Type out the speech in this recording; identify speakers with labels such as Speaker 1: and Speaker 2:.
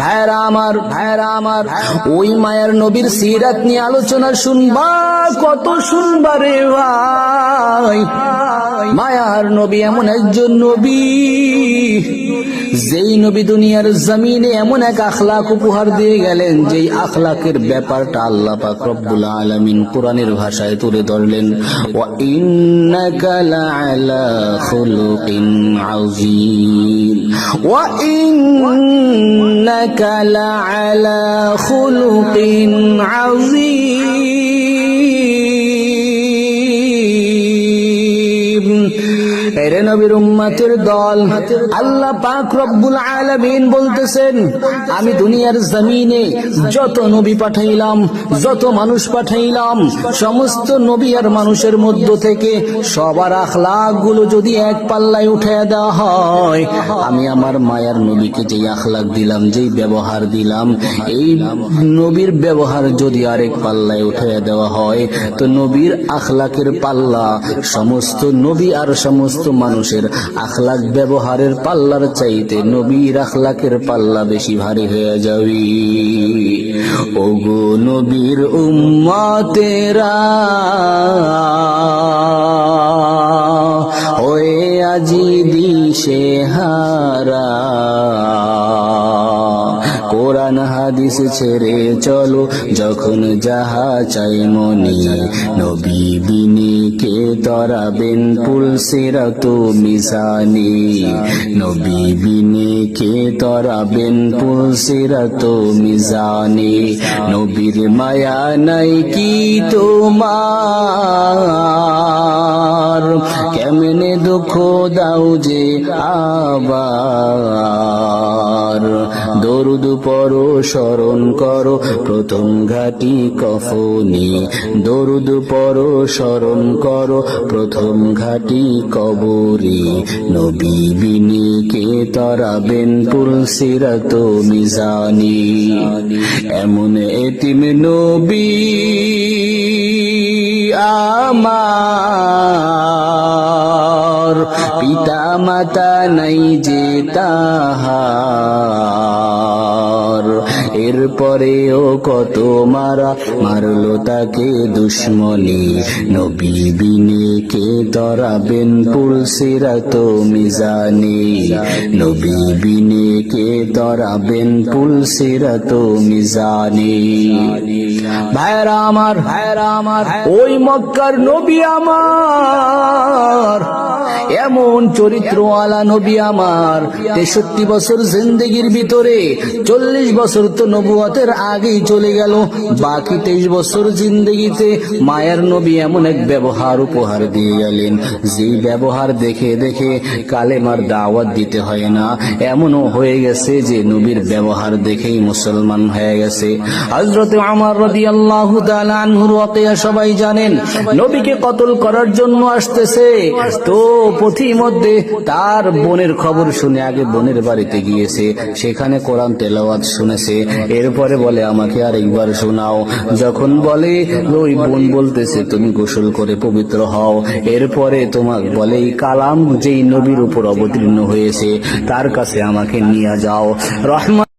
Speaker 1: ভাইরা আমার ভাইরা আমার, ওই মায়ের নবীর সিরাত নিয়ে আলোচনা শুনবা, কত শুনবা রে ভাই। মায়ার নবী এমন একজন নবী। যেই নবী দুনিয়ার জমিনে এমন এক আখলাক উপহার দিয়ে গেলেন, যেই আখলাকের ব্যাপারটা আল্লাহ পাক রব্বুল আলামিন কোরআনের ভাষায় তুলে ধরলেন, ওয়া ইন্নাকা লাআলা খুলুকিন আযীম। ওয়া ইন্নাকা লাআলা খুলুকিন আযীম। এরে নবীর উম্মতের দল। আল্লাহ পাক রব্বুল আলামিন বলতেছেন, আমি দুনিয়ার জমিনে যত নবী পাঠাইলাম, যত মানুষ পাঠাইলাম, সমস্ত নবী আর মানুষের মধ্য থেকে সবার আখলাকগুলো যদি এক পাল্লায় উঠে দেওয়া হয়, আমি আমার মায়ার নবীকে যেই আখলাক দিলাম, যেই ব্যবহার দিলাম, এই নবীর ব্যবহার যদি আরেক পাল্লায় উঠে দেওয়া হয়, তো নবীর আখলাকের পাল্লা সমস্ত নবী আর সমস্ত মানুষের আখলাক ব্যবহারের পাল্লার চাইতে নবীর আখলাকের পাল্লা বেশি ভারী হয়ে যাবে। ওগো নবীর উম্মতেরা, ওয়ে আজি দিশে হারা। কোরআন হাদিস ছেড়ে চলো, যখন যাহা চাই মনি। নবী বিনি কে তরাবেন পুলসিরাত মিসানি নবী বিনি কে তরাবেন পুলসিরাত মিজানি। নবীর মায়া নাই কি তোমার? কেমনে দুঃখ দাও যে আবার? দরুদ পরো স্মরণ করো, প্রথম ঘাটি কফনি। দরুদ পরো স্মরণ করো, প্রথম ঘাটি কবরি। নবী বিনি কে তরাবেন পুলসিরাত মিজানি। এমন এতিম নবী আমার। পিতা মাতা নাই যে তাহার। এরপরেও কত মারা মারলো তাকে দুশ্মনী। নবী বিনে কে তরাবেন পুলসিরাত মিজানি। নবী বিনে কে তরাবেন পুলসিরাত মিজানি। ভাইরা আমার ভাইরা আমার, ওই মক্কার নবী আমার। এমন চরিত্রওয়ালা নবী আমার। তেষট্টি বছর জিন্দগির ভিতরে চল্লিশ বছর তো নবুয়তের আগেই চলে গেল। বাকি তেইশ বছর জিন্দগিতে মায়ের নবী এমন এক ব্যবহার উপহার দিয়ে গেলেন। যে ব্যবহার দেখে দেখে কালেমার দাওয়াত দিতে হয় না, এমনও হয়ে গেছে যে নবীর ব্যবহার দেখেই মুসলমান হয়ে গেছে। হজরতে আমার রদি আল্লাহ সবাই জানেন, নবীকে কতল করার জন্য আসতেছে। তো পথির মধ্যে তার বোনের খবর শুনে আগে বোনের বাড়িতে গিয়েছে, সেখানে কোরআন তেলাওয়াত শুনেছে। এরপরে বলে আমাকে আর একবার শোনাও। যখন বলে, ওই বোন বলতেছে তুমি গোসল করে পবিত্র হও। এরপরে তোমাকে বলে, এই কালাম যেই নবীর উপর অবতীর্ণ হয়েছে, তার কাছে আমাকে নিয়ে যাও। রহমান